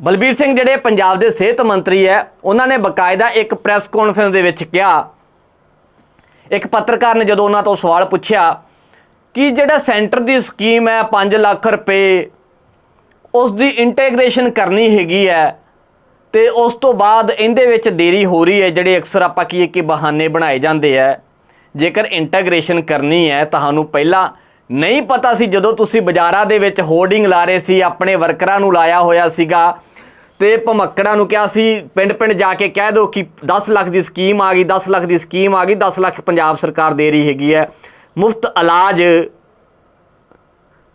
ਬਲਬੀਰ ਸਿੰਘ ਜਿਹੜੇ ਪੰਜਾਬ ਦੇ ਸਿਹਤ ਮੰਤਰੀ ਹੈ, ਉਹਨਾਂ ਨੇ ਬਕਾਇਦਾ ਇੱਕ ਪ੍ਰੈਸ ਕਾਨਫਰੰਸ ਦੇ ਵਿੱਚ ਕਿਹਾ। ਇੱਕ ਪੱਤਰਕਾਰ ਨੇ ਜਦੋਂ ਉਹਨਾਂ ਤੋਂ ਸਵਾਲ ਪੁੱਛਿਆ ਕਿ ਜਿਹੜਾ ਸੈਂਟਰ ਦੀ ਸਕੀਮ ਹੈ 5 ਲੱਖ ਰੁਪਏ, ਉਸ ਦੀ ਇੰਟੀਗ੍ਰੇਸ਼ਨ ਕਰਨੀ ਹੈਗੀ ਹੈ ਤੇ ਉਸ ਤੋਂ ਬਾਅਦ ਇਹਦੇ ਵਿੱਚ ਦੇਰੀ ਹੋ ਰਹੀ ਹੈ, ਜਿਹੜੇ ਅਕਸਰ ਆਪਾਂ ਕੀ ਕਿ ਬਹਾਨੇ ਬਣਾਏ ਜਾਂਦੇ ਆ ਜੇਕਰ ਇੰਟੀਗ੍ਰੇਸ਼ਨ ਕਰਨੀ ਹੈ, ਤੁਹਾਨੂੰ ਪਹਿਲਾਂ ਨਹੀਂ ਪਤਾ ਸੀ ਜਦੋਂ ਤੁਸੀਂ ਬਾਜ਼ਾਰਾਂ ਦੇ ਵਿੱਚ ਹੋਰਡਿੰਗ ਲਾ ਰਹੇ ਸੀ, ਆਪਣੇ ਵਰਕਰਾਂ ਨੂੰ ਲਾਇਆ ਹੋਇਆ ਸੀਗਾ ਤੇ ਭਮੱਕੜਾਂ ਨੂੰ ਕਿਹਾ ਸੀ ਪਿੰਡ ਪਿੰਡ ਜਾ ਕੇ ਕਹਿ ਦਿਓ ਕਿ 10 ਲੱਖ ਦੀ ਸਕੀਮ ਆ ਗਈ 10 ਲੱਖ ਦੀ ਸਕੀਮ ਆ ਗਈ 10 ਲੱਖ ਪੰਜਾਬ ਸਰਕਾਰ ਦੇ ਰਹੀ ਹੈਗੀ ਹੈ। ਮੁਫਤ ਇਲਾਜ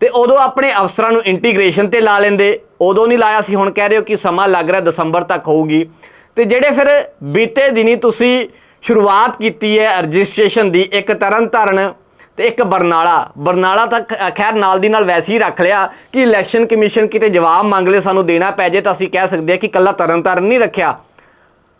ਤੇ ਉਦੋਂ ਆਪਣੇ ਅਫਸਰਾਂ ਨੂੰ ਇੰਟੀਗ੍ਰੇਸ਼ਨ ਤੇ ਲਾ ਲੈਂਦੇ, ਉਦੋਂ ਨਹੀਂ ਲਾਇਆ ਸੀ, ਹੁਣ ਕਹਿ ਰਹੇ ਹੋ ਕਿ ਸਮਾਂ ਲੱਗ ਰਿਹਾ, ਦਸੰਬਰ ਤੱਕ ਹੋਊਗੀ। ਤੇ ਜਿਹੜੇ ਫਿਰ ਬੀਤੇ ਦਿਨੀ ਤੁਸੀਂ ਸ਼ੁਰੂਆਤ ਕੀਤੀ ਹੈ, ਰਜਿਸਟ੍ਰੇਸ਼ਨ ਦੀ, ਇੱਕ ਤਰਨ ਤਾਰਨ ਤੇ ਇੱਕ ਬਰਨਾਲਾ। ਬਰਨਾਲਾ ਤਾਂ ਖੈਰ ਨਾਲ ਦੀ ਨਾਲ ਵੈਸੇ ਹੀ ਰੱਖ ਲਿਆ ਕਿ ਇਲੈਕਸ਼ਨ ਕਮਿਸ਼ਨ ਕਿਤੇ ਜਵਾਬ ਮੰਗ ਲੈ ਸਾਨੂੰ ਦੇਣਾ ਪੈ ਜੇ ਤਾਂ ਅਸੀਂ ਕਹਿ ਸਕਦੇ ਹਾਂ ਕਿ ਕੱਲਾ ਤਰਨਤਾਰਨ ਨਹੀਂ ਰੱਖਿਆ।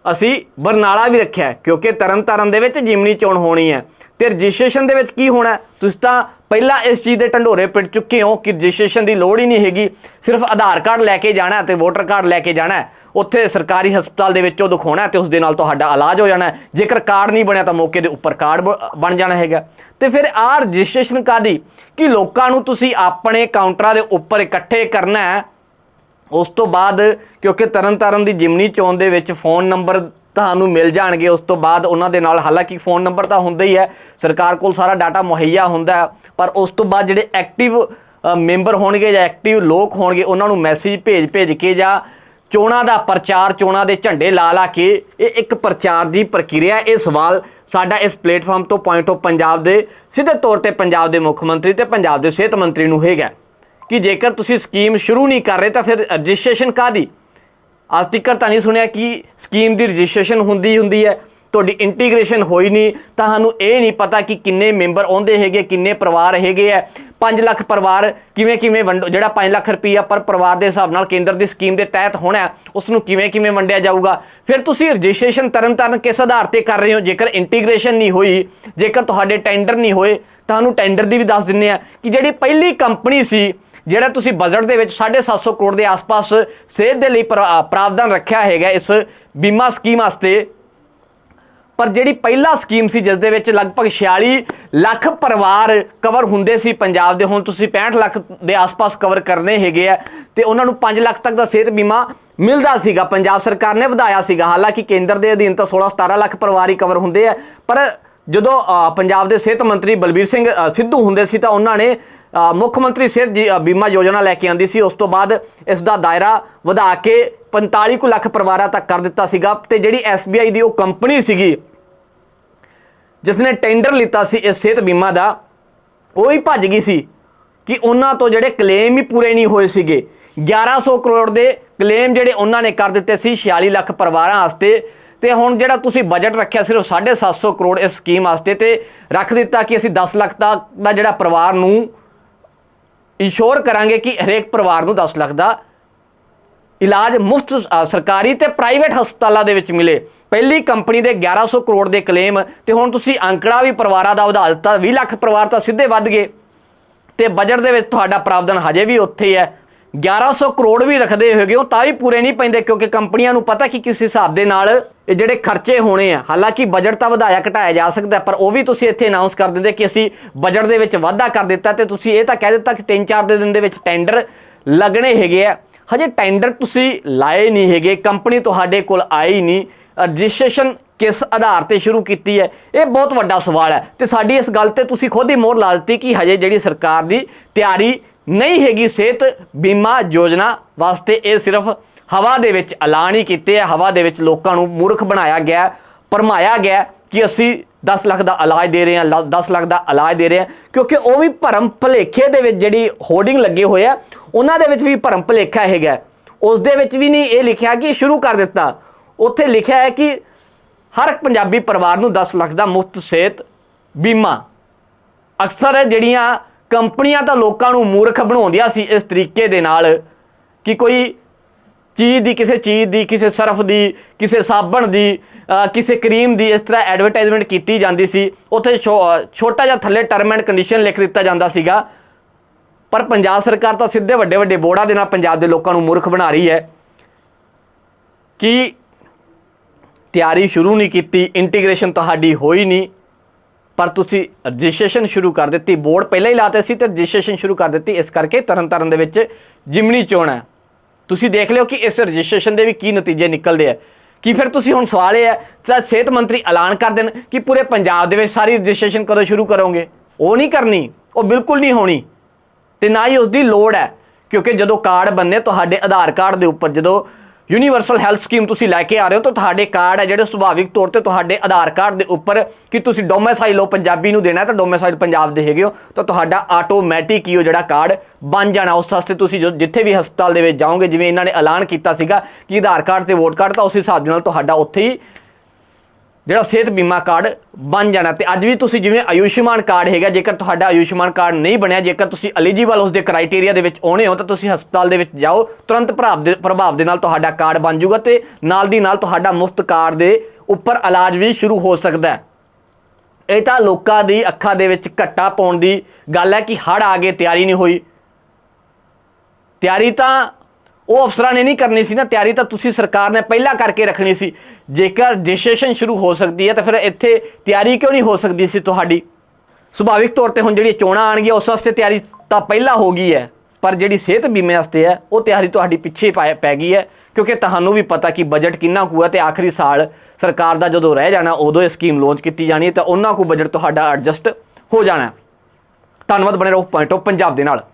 ਅਸੀਂ ਬਰਨਾਲਾ ਵੀ ਰੱਖਿਆ ਹੈ, ਕਿਉਂਕਿ ਤਰਨਤਾਰਨ ਦੇ ਵਿੱਚ ਜਿਮਨੀ ਚੋਣ ਹੋਣੀ ਹੈ। ਤੇ ਰਜਿਸਟ੍ਰੇਸ਼ਨ ਦੇ ਵਿੱਚ ਕੀ ਹੋਣਾ ਤੁਸੀਂ ਤਾਂ ਪਹਿਲਾਂ ਇਸ ਚੀਜ਼ ਦੇ ਢੰਡੋਰੇ ਪਿੱਟ ਚੁੱਕੇ ਹੋ ਕਿ ਰਜਿਸਟ੍ਰੇਸ਼ਨ ਦੀ ਲੋੜ ਹੀ ਨਹੀਂ ਹੈਗੀ। ਸਿਰਫ ਆਧਾਰ ਕਾਰਡ ਲੈ ਕੇ ਜਾਣਾ ਹੈ ਤੇ ਵੋਟਰ ਕਾਰਡ ਲੈ ਕੇ ਜਾਣਾ ਉੱਥੇ ਸਰਕਾਰੀ ਹਸਪਤਾਲ ਦੇ ਵਿੱਚ ਉਹ ਦਿਖਾਉਣਾ ਹੈ ਤੇ ਉਸ ਦੇ ਨਾਲ ਤੁਹਾਡਾ ਇਲਾਜ ਹੋ ਜਾਣਾ ਜੇਕਰ ਕਾਰਡ ਨਹੀਂ ਬਣਿਆ ਤਾਂ ਮੌਕੇ ਦੇ ਉੱਪਰ ਕਾਰਡ ਬ- ਬਣ ਜਾਣਾ ਹੈਗਾ। ਤੇ ਫਿਰ ਆਹ ਰਜਿਸਟ੍ਰੇਸ਼ਨ ਕਾਦੀ ਕਿ ਲੋਕਾਂ ਨੂੰ ਤੁਸੀਂ ਆਪਣੇ ਕਾਊਂਟਰਾਂ ਦੇ ਉੱਪਰ ਇਕੱਠੇ ਕਰਨਾ ਹੈ। ਉਸ ਤੋਂ ਬਾਅਦ ਕਿਉਂਕਿ ਤਰਨਤਾਰਨ ਦੀ ਜਿਮਨੀ ਚੋਣ ਦੇ ਵਿੱਚ ਫੋਨ ਨੰਬਰ ਤੁਹਾਨੂੰ ਮਿਲ ਜਾਣਗੇ। ਉਸ ਤੋਂ ਬਾਅਦ ਉਹਨਾਂ ਦੇ ਨਾਲ ਹਾਲਾਂਕਿ ਫੋਨ ਨੰਬਰ ਤਾਂ ਹੁੰਦਾ ਹੀ ਹੈ, ਸਰਕਾਰ ਕੋਲ ਸਾਰਾ ਡਾਟਾ ਮੁਹੱਈਆ ਹੁੰਦਾ ਪਰ ਉਸ ਤੋਂ ਬਾਅਦ ਜਿਹੜੇ ਐਕਟਿਵ ਮੈਂਬਰ ਹੋਣਗੇ ਜਾਂ ਐਕਟਿਵ ਲੋਕ ਹੋਣਗੇ, ਉਹਨਾਂ ਨੂੰ ਮੈਸੇਜ ਭੇਜ ਭੇਜ ਕੇ ਜਾਂ ਚੋਣਾਂ ਦਾ ਪ੍ਰਚਾਰ, ਚੋਣਾਂ ਦੇ ਝੰਡੇ ਲਾ ਲਾ ਕੇ ਇਹ ਇੱਕ ਪ੍ਰਚਾਰ ਦੀ ਪ੍ਰਕਿਰਿਆ ਇਹ ਸਵਾਲ ਸਾਡਾ ਇਸ ਪਲੇਟਫਾਰਮ ਤੋਂ ਪੁਆਇੰਟ ਆਫ ਪੰਜਾਬ ਦੇ ਸਿੱਧੇ ਤੌਰ ਤੇ ਪੰਜਾਬ ਦੇ ਮੁੱਖ ਮੰਤਰੀ ਤੇ ਪੰਜਾਬ ਦੇ ਸਿਹਤ ਮੰਤਰੀ ਨੂੰ ਹੈਗਾ ਕਿ ਜੇਕਰ ਤੁਸੀਂ ਸਕੀਮ ਸ਼ੁਰੂ ਨਹੀਂ ਕਰ ਰਹੇ ਤਾਂ ਫਿਰ ਰਜਿਸਟ੍ਰੇਸ਼ਨ ਕਾਦੀ ਅੱਜ ਤੱਕ ਤਾਂ ਨਹੀਂ ਸੁਣਿਆ ਕਿ ਸਕੀਮ ਦੀ ਰਜਿਸਟ੍ਰੇਸ਼ਨ ਹੁੰਦੀ ਹੁੰਦੀ ਹੈ ਤੁਹਾਡੀ ਇੰਟੀਗ੍ਰੇਸ਼ਨ ਹੋਈ ਨਹੀਂ ਤੁਹਾਨੂੰ ਇਹ ਨਹੀਂ ਪਤਾ ਕਿ ਕਿੰਨੇ ਮੈਂਬਰ ਆਉਂਦੇ ਹੈਗੇ ਕਿੰਨੇ ਪਰਿਵਾਰ ਹੈਗੇ ਆ 5 ਲੱਖ ਪਰਿਵਾਰ ਕਿਵੇਂ ਕਿਵੇਂ ਵੰਡੋ ਜਿਹੜਾ 5 ਲੱਖ ਰੁਪਈਆ ਪਰ ਪਰਿਵਾਰ ਦੇ ਹਿਸਾਬ ਨਾਲ ਕੇਂਦਰ ਦੀ ਸਕੀਮ ਦੇ ਤਹਿਤ ਹੋਣਾ ਹੈ, ਉਸ ਨੂੰ ਕਿਵੇਂ ਕਿਵੇਂ ਵੰਡਿਆ ਜਾਊਗਾ? ਫਿਰ ਤੁਸੀਂ ਰਜਿਸਟ੍ਰੇਸ਼ਨ ਤਰਨ ਤਾਰਨ ਕਿਸ ਆਧਾਰ ਤੇ ਕਰ ਰਹੇ ਹੋ? ਜੇਕਰ ਇੰਟੀਗ੍ਰੇਸ਼ਨ ਨਹੀਂ ਹੋਈ ਜੇਕਰ ਤੁਹਾਡੇ ਟੈਂਡਰ ਨਹੀਂ ਹੋਏ ਤੁਹਾਨੂੰ ਟੈਂਡਰ ਦੀ ਵੀ ਦੱਸ ਦਿੰਨੇ ਆ ਕਿ ਜਿਹੜੀ ਪਹਿਲੀ ਕੰਪਨੀ ਸੀ ਜਿਹੜਾ ਤੁਸੀਂ ਬਜਟ ਦੇ ਵਿੱਚ 750 ਕਰੋੜ ਦੇ ਆਸ-ਪਾਸ ਸਿਹਤ ਦੇ ਲਈ ਪ੍ਰਾ- ਪ੍ਰਾਵਧਾਨ ਰੱਖਿਆ ਹੈਗਾ ਇਸ ਬੀਮਾ ਸਕੀਮ ਵਾਸਤੇ। ਪਰ ਜਿਹੜੀ ਪਹਿਲਾ ਸਕੀਮ ਸੀ, ਜਿਸ ਦੇ ਵਿੱਚ ਲਗਭਗ 46 ਲੱਖ ਪਰਿਵਾਰ ਕਵਰ ਹੁੰਦੇ ਸੀ ਪੰਜਾਬ ਦੇ, ਹੁਣ ਤੁਸੀਂ 65 ਲੱਖ ਦੇ ਆਸ-ਪਾਸ ਕਵਰ ਕਰਨੇ ਹੈਗੇ ਆ, ਤੇ ਉਹਨਾਂ ਨੂੰ 5 ਲੱਖ ਤੱਕ ਦਾ ਸਿਹਤ ਬੀਮਾ ਮਿਲਦਾ ਸੀਗਾ। ਪੰਜਾਬ ਸਰਕਾਰ ਨੇ ਵਧਾਇਆ ਸੀਗਾ। ਹਾਲਾਂਕਿ ਕੇਂਦਰ ਦੇ ਅਧੀਨ ਤਾਂ 16-17 ਲੱਖ ਪਰਿਵਾਰ ਹੀ ਕਵਰ ਹੁੰਦੇ ਆ, ਪਰ ਜਦੋਂ ਪੰਜਾਬ ਦੇ ਸਿਹਤ ਮੰਤਰੀ ਬਲਬੀਰ ਸਿੰਘ ਸਿੱਧੂ ਹੁੰਦੇ ਸੀ ਤਾਂ ਉਹਨਾਂ ਨੇ ਮੁੱਖ ਮੰਤਰੀ ਸਿਹਤ ਜੀ- ਬੀਮਾ ਯੋਜਨਾ ਲੈ ਕੇ ਆਂਦੀ ਸੀ। ਉਸ ਤੋਂ ਬਾਅਦ ਇਸ ਦਾ ਦਾਇਰਾ ਵਧਾ ਕੇ 45 ਕੁ ਲੱਖ ਪਰਿਵਾਰਾਂ ਤੱਕ ਕਰ ਦਿੱਤਾ ਸੀਗਾ ਤੇ ਜਿਹੜੀ SBI ਦੀ ਉਹ ਕੰਪਨੀ ਸੀਗੀ ਜਿਸ ਨੇ ਟੈਂਡਰ ਲਿੱਤਾ ਸੀ ਇਸ ਸਿਹਤ ਬੀਮਾ ਦਾ, ਉਹ ਹੀ ਭੱਜ ਗਈ ਸੀ ਕਿ ਉਹਨਾਂ ਤੋਂ ਜਿਹੜੇ ਕਲੇਮ ਹੀ ਪੂਰੇ ਨਹੀਂ ਹੋਏ ਸੀਗੇ। 1100 ਕਰੋੜ ਦੇ ਕਲੇਮ ਜਿਹੜੇ ਉਹਨਾਂ ਨੇ ਕਰ ਦਿੱਤੇ ਸੀ 46 ਲੱਖ ਪਰਿਵਾਰਾਂ ਵਾਸਤੇ ਤੇ ਹੁਣ ਜਿਹੜਾ ਤੁਸੀਂ ਬਜਟ ਰੱਖਿਆ ਸਿਰਫ 750 ਕਰੋੜ ਇਸ ਸਕੀਮ ਵਾਸਤੇ ਤੇ ਰੱਖ ਦਿੱਤਾ ਕਿ ਅਸੀਂ 10 ਲੱਖ ਤੱਕ ਦਾ ਜਿਹੜਾ ਪਰਿਵਾਰ ਨੂੰ ਇੰਸ਼ੋਰ ਕਰਾਂਗੇ ਕਿ ਹਰੇਕ ਪਰਿਵਾਰ ਨੂੰ 10 ਲੱਖ ਦਾ ਇਲਾਜ ਮੁਫਤ ਸਰਕਾਰੀ ਤੇ ਪ੍ਰਾਈਵੇਟ ਹਸਪਤਾਲਾਂ ਦੇ ਵਿੱਚ ਮਿਲੇ। ਪਹਿਲੀ ਕੰਪਨੀ ਦੇ 1100 ਕਰੋੜ ਦੇ ਕਲੇਮ ਤੇ ਹੁਣ ਤੁਸੀਂ ਅੰਕੜਾ ਵੀ ਪਰਿਵਾਰਾਂ ਦਾ ਵਧਾ ਦਿੱਤਾ। 20 ਲੱਖ ਪਰਿਵਾਰ ਤਾਂ ਸਿੱਧੇ ਵੱਧ ਗਏ। ਤੇ ਬਜਟ ਦੇ ਵਿੱਚ ਤੁਹਾਡਾ ਪ੍ਰਾਵਧਾਨ ਹਜੇ ਵੀ ਉੱਥੇ ਹੀ ਹੈ। 1100 ਕਰੋੜ ਵੀ ਰੱਖਦੇ ਹੋਗੇ ਉਹ ਤਾਂ ਵੀ ਪੂਰੇ ਨਹੀਂ ਪੈਂਦੇ, ਕਿਉਂਕਿ ਕੰਪਨੀਆਂ ਨੂੰ ਪਤਾ ਕਿ ਕਿਸ ਹਿਸਾਬ ਦੇ ਨਾਲ ਇਹ ਜਿਹੜੇ ਖਰਚੇ ਹੋਣੇ ਆ। ਹਾਲਾਂਕਿ ਬਜਟ ਤਾਂ ਵਧਾਇਆ ਘਟਾਇਆ ਜਾ ਸਕਦਾ, ਪਰ ਉਹ ਵੀ ਤੁਸੀਂ ਇੱਥੇ ਅਨਾਉਂਸ ਕਰ ਦਿੰਦੇ ਕਿ ਅਸੀਂ ਬਜਟ ਦੇ ਵਿੱਚ ਵਾਧਾ ਕਰ ਦਿੱਤਾ ਤੇ ਤੁਸੀਂ ਇਹ ਤਾਂ ਕਹਿ ਦਿੱਤਾ ਕਿ 3-4 ਦੇ ਦਿਨ ਦੇ ਵਿੱਚ ਟੈਂਡਰ ਲੱਗਣੇ ਹੈਗੇ ਆ। ਹਜੇ ਟੈਂਡਰ ਤੁਸੀਂ ਲਾਏ ਨਹੀਂ ਹੈਗੇ, ਕੰਪਨੀ ਤੁਹਾਡੇ ਕੋਲ ਆਈ ਨਹੀਂ। ਰਜਿਸਟ੍ਰੇਸ਼ਨ ਕਿਸ ਆਧਾਰ ਤੇ ਸ਼ੁਰੂ ਕੀਤੀ ਹੈ, ਇਹ ਬਹੁਤ ਵੱਡਾ ਸਵਾਲ ਹੈ। ਤੇ ਸਾਡੀ ਇਸ ਗੱਲ ਤੇ ਤੁਸੀਂ ਖੁਦ ਹੀ ਮੋਹਰ ਲਾ ਦਿੱਤੀ ਕਿ ਹਜੇ ਜਿਹੜੀ ਸਰਕਾਰ ਦੀ ਤਿਆਰੀ ਨਹੀਂ ਹੈਗੀ ਸਿਹਤ ਬੀਮਾ ਯੋਜਨਾ ਵਾਸਤੇ ਇਹ ਸਿਰਫ ਹਵਾ ਦੇ ਵਿੱਚ ਐਲਾਨ ਹੀ ਕੀਤੇ ਆ। ਹਵਾ ਦੇ ਵਿੱਚ ਲੋਕਾਂ ਨੂੰ ਮੂਰਖ ਬਣਾਇਆ ਗਿਆ ਭਰਮਾਇਆ ਗਿਆ ਕਿ ਅਸੀਂ 10 ਲੱਖ ਦਾ ਇਲਾਜ ਦੇ ਰਹੇ ਹਾਂ, ਲ- 10 ਲੱਖ ਦਾ ਇਲਾਜ ਦੇ ਰਹੇ ਹਾਂ। ਕਿਉਂਕਿ ਉਹ ਵੀ ਭਰਮ ਭਲੇਖੇ ਦੇ ਵਿੱਚ ਜਿਹੜੀ ਹੋਰਡਿੰਗ ਲੱਗੇ ਹੋਏ ਆ, ਉਹਨਾਂ ਦੇ ਵਿੱਚ ਵੀ ਭਰਮ ਭਲੇਖਾ ਹੈਗਾ ਉਸ ਦੇ ਵਿੱਚ ਵੀ ਨਹੀਂ, ਇਹ ਲਿਖਿਆ ਕਿ ਸ਼ੁਰੂ ਕਰ ਦਿੱਤਾ। ਉੱਥੇ ਲਿਖਿਆ ਹੈ ਕਿ ਹਰ ਇੱਕ ਪੰਜਾਬੀ ਪਰਿਵਾਰ ਨੂੰ 10 ਲੱਖ ਦਾ ਮੁਫਤ ਸਿਹਤ ਬੀਮਾ। ਅਕਸਰ ਜਿਹੜੀਆਂ ਕੰਪਨੀਆਂ ਤਾਂ ਲੋਕਾਂ ਨੂੰ ਮੂਰਖ ਬਣਾਉਂਦੀਆਂ ਸੀ ਇਸ ਤਰੀਕੇ ਦੇ ਨਾਲ ਕਿ ਕੋਈ ਚੀਜ਼ ਦੀ, ਕਿਸੇ ਚੀਜ਼ ਦੀ, ਕਿਸੇ ਸਰਫ ਦੀ, ਕਿਸੇ ਸਾਬਣ ਦੀ ਕਿਸੇ ਕਰੀਮ ਦੀ ਇਸ ਤਰ੍ਹਾਂ ਐਡਵਰਟਾਈਜ਼ਮੈਂਟ ਕੀਤੀ ਜਾਂਦੀ ਸੀ। ਉੱਥੇ ਛੋ- ਛੋਟਾ ਜਿਹਾ ਥੱਲੇ ਟਰਮ ਐਂਡ ਕੰਡੀਸ਼ਨ ਲਿਖ ਦਿੱਤਾ ਜਾਂਦਾ ਸੀਗਾ। ਪਰ ਪੰਜਾਬ ਸਰਕਾਰ ਤਾਂ ਸਿੱਧੇ ਵੱਡੇ ਵੱਡੇ ਬੋਰਡਾਂ ਦੇ ਨਾਲ ਪੰਜਾਬ ਦੇ ਲੋਕਾਂ ਨੂੰ ਮੂਰਖ ਬਣਾ ਰਹੀ ਹੈ ਕਿ ਤਿਆਰੀ ਸ਼ੁਰੂ ਨਹੀਂ ਕੀਤੀ ਇੰਟੀਗ੍ਰੇਸ਼ਨ ਤੁਹਾਡੀ ਹੋਈ ਨਹੀਂ। ਪਰ ਤੁਸੀਂ ਰਜਿਸਟ੍ਰੇਸ਼ਨ ਸ਼ੁਰੂ ਕਰ ਦਿੱਤੀ, ਬੋਰਡ ਪਹਿਲਾਂ ਹੀ ਲਾਤੇ ਸੀ ਤੇ ਰਜਿਸਟ੍ਰੇਸ਼ਨ ਸ਼ੁਰੂ ਕਰ ਦਿੱਤੀ। ਇਸ ਕਰਕੇ ਤਰਨਤਾਰਨ ਦੇ ਵਿੱਚ ਜਿਮਨੀ ਚੋਣ ਹੈ। ਤੁਸੀਂ ਦੇਖ ਲਿਓ ਕਿ ਇਸ ਰਜਿਸਟ੍ਰੇਸ਼ਨ ਦੇ ਵੀ ਕੀ ਨਤੀਜੇ ਨਿਕਲਦੇ ਆ। ਕੀ ਫਿਰ ਤੁਸੀਂ ਹੁਣ ਸਵਾਲ ਇਹ ਹੈ, ਚਾਹੇ ਸਿਹਤ ਮੰਤਰੀ ਐਲਾਨ ਕਰ ਦੇਣ ਕਿ ਪੂਰੇ ਪੰਜਾਬ ਦੇ ਵਿੱਚ ਸਾਰੀ ਰਜਿਸਟ੍ਰੇਸ਼ਨ ਕਦੋਂ ਸ਼ੁਰੂ ਕਰੋਗੇ? ਉਹ ਨਹੀਂ ਕਰਨੀ, ਉਹ ਬਿਲਕੁਲ ਨਹੀਂ ਹੋਣੀ। ਤੇ ਨਾ ਹੀ ਉਸ ਦੀ ਲੋੜ ਹੈ, ਕਿਉਂਕਿ ਜਦੋਂ ਕਾਰਡ ਬੰਨੇ ਤੁਹਾਡੇ ਆਧਾਰ ਕਾਰਡ ਦੇ ਉੱਪਰ, ਜਦੋਂ ਯੂਨੀਵਰਸਲ ਹੈਲਥ ਸਕੀਮ ਤੁਸੀਂ ਲੈ ਕੇ ਆ ਰਹੇ ਹੋ, ਤਾਂ ਤੁਹਾਡੇ ਕਾਰਡ ਹੈ ਜਿਹੜੇ ਸੁਭਾਵਿਕ ਤੌਰ ਤੇ ਤੁਹਾਡੇ ਆਧਾਰ ਕਾਰਡ ਦੇ ਉੱਪਰ ਕਿ ਤੁਸੀਂ ਡੋਮਿਸਾਈਲ ਹੋ ਪੰਜਾਬੀ ਨੂੰ ਦੇਣਾ ਤਾਂ ਡੋਮਿਸਾਈਲ ਪੰਜਾਬ ਦੇ ਹੈਗੇ ਹੋ, ਤਾਂ ਤੁਹਾਡਾ ਆਟੋਮੈਟਿਕ ਹੀ ਉਹ ਜਿਹੜਾ ਕਾਰਡ ਬਣ ਜਾਣਾ, ਉਸ ਵਾਸਤੇ ਤੁਸੀਂ ਜਿੱਥੇ ਵੀ ਹਸਪਤਾਲ ਦੇ ਵਿੱਚ ਜਾਓਗੇ, ਜਿਵੇਂ ਇਹਨਾਂ ਨੇ ਐਲਾਨ ਕੀਤਾ ਸੀਗਾ ਕਿ ਆਧਾਰ ਕਾਰਡ ਤੇ ਵੋਟ ਕਾਰਡ ਤਾਂ ਉਸ ਹਿਸਾਬ ਦੇ ਨਾਲ ਤੁਹਾਡਾ ਉੱਥੇ ਹੀ ਜਿਹੜਾ ਸਿਹਤ ਬੀਮਾ ਕਾਰਡ ਬਣ ਜਾਣਾ। ਤੇ ਅੱਜ ਵੀ ਤੁਸੀਂ ਜਿਵੇਂ ਆਯੁਸ਼ਮਾਨ ਕਾਰਡ ਹੈਗਾ, ਜੇਕਰ ਤੁਹਾਡਾ ਆਯੁਸ਼ਮਾਨ ਕਾਰਡ ਨਹੀਂ ਬਣਿਆ, ਜੇਕਰ ਤੁਸੀਂ ਐਲੀਜੀਬਲ ਉਸ ਦੇ ਕ੍ਰਾਈਟੇਰੀਆ ਦੇ ਵਿੱਚ ਆਉਣੇ ਹੋ, ਤਾਂ ਤੁਸੀਂ ਹਸਪਤਾਲ ਦੇ ਵਿੱਚ ਜਾਓ। ਤੁਰੰਤ ਪ੍ਰਭਾਵ ਦੇ ਪ੍ਰਭਾਵ ਦੇ ਨਾਲ ਤੁਹਾਡਾ ਕਾਰਡ ਬਣ ਜਾਊਗਾ ਤੇ ਨਾਲ ਦੀ ਨਾਲ ਤੁਹਾਡਾ ਮੁਫਤ ਕਾਰਡ ਦੇ ਉੱਪਰ ਇਲਾਜ ਵੀ ਸ਼ੁਰੂ ਹੋ ਸਕਦਾ ਹੈ। ਇਹ ਤਾਂ ਲੋਕਾਂ ਦੀ ਅੱਖਾਂ ਦੇ ਵਿੱਚ ਘੱਟਾ ਪਾਉਣ ਦੀ ਗੱਲ ਹੈ ਕਿ ਹੜ ਆ ਗਏ, ਤਿਆਰੀ ਨਹੀਂ ਹੋਈ। ਤਿਆਰੀ ਤਾਂ ਉਹ ਅਫਸਰਾਂ ਨੇ ਨਹੀਂ ਕਰਨੀ ਸੀ ਨਾ, ਤਿਆਰੀ ਤਾਂ ਤੁਸੀਂ ਸਰਕਾਰ ਨੇ ਪਹਿਲਾਂ ਕਰਕੇ ਰੱਖਣੀ ਸੀ। ਜੇਕਰ ਰਜਿਸਟ੍ਰੇਸ਼ਨ ਸ਼ੁਰੂ ਹੋ ਸਕਦੀ ਹੈ ਤਾਂ ਫਿਰ ਇੱਥੇ ਤਿਆਰੀ ਕਿਉਂ ਨਹੀਂ ਹੋ ਸਕਦੀ ਸੀ ਤੁਹਾਡੀ? ਸੁਭਾਵਿਕ ਤੌਰ ਤੇ ਹੁਣ ਜਿਹੜੀ ਚੋਣਾਂ ਆਣਗੀਆਂ ਉਸ ਵਾਸਤੇ ਤਿਆਰੀ ਤਾਂ ਪਹਿਲਾਂ ਹੋ ਗਈ ਹੈ, ਪਰ ਜਿਹੜੀ ਸਿਹਤ ਬੀਮੇ ਵਾਸਤੇ ਹੈ, ਉਹ ਤਿਆਰੀ ਤੁਹਾਡੀ ਪਿੱਛੇ ਪੈ ਪੈ ਗਈ ਹੈ, ਕਿਉਂਕਿ ਤੁਹਾਨੂੰ ਵੀ ਪਤਾ ਕਿ ਬਜਟ ਕਿੰਨਾ ਕੁ ਹੈ ਤੇ ਆਖਰੀ ਸਾਲ ਸਰਕਾਰ ਦਾ ਜਦੋਂ ਰਹਿ ਜਾਣਾ, ਉਦੋਂ ਇਹ ਸਕੀਮ ਲਾਂਚ ਕੀਤੀ ਜਾਣੀ ਹੈ, ਤਾਂ ਉਹਨਾਂ ਕੁ ਬਜਟ ਤੁਹਾਡਾ ਐਡਜਸਟ ਹੋ ਜਾਣਾ ਧੰਨਵਾਦ, ਬਣੇ ਰਹੋ ਪੁਆਇੰਟ ਆਫ ਪੰਜਾਬ ਦੇ ਨਾਲ।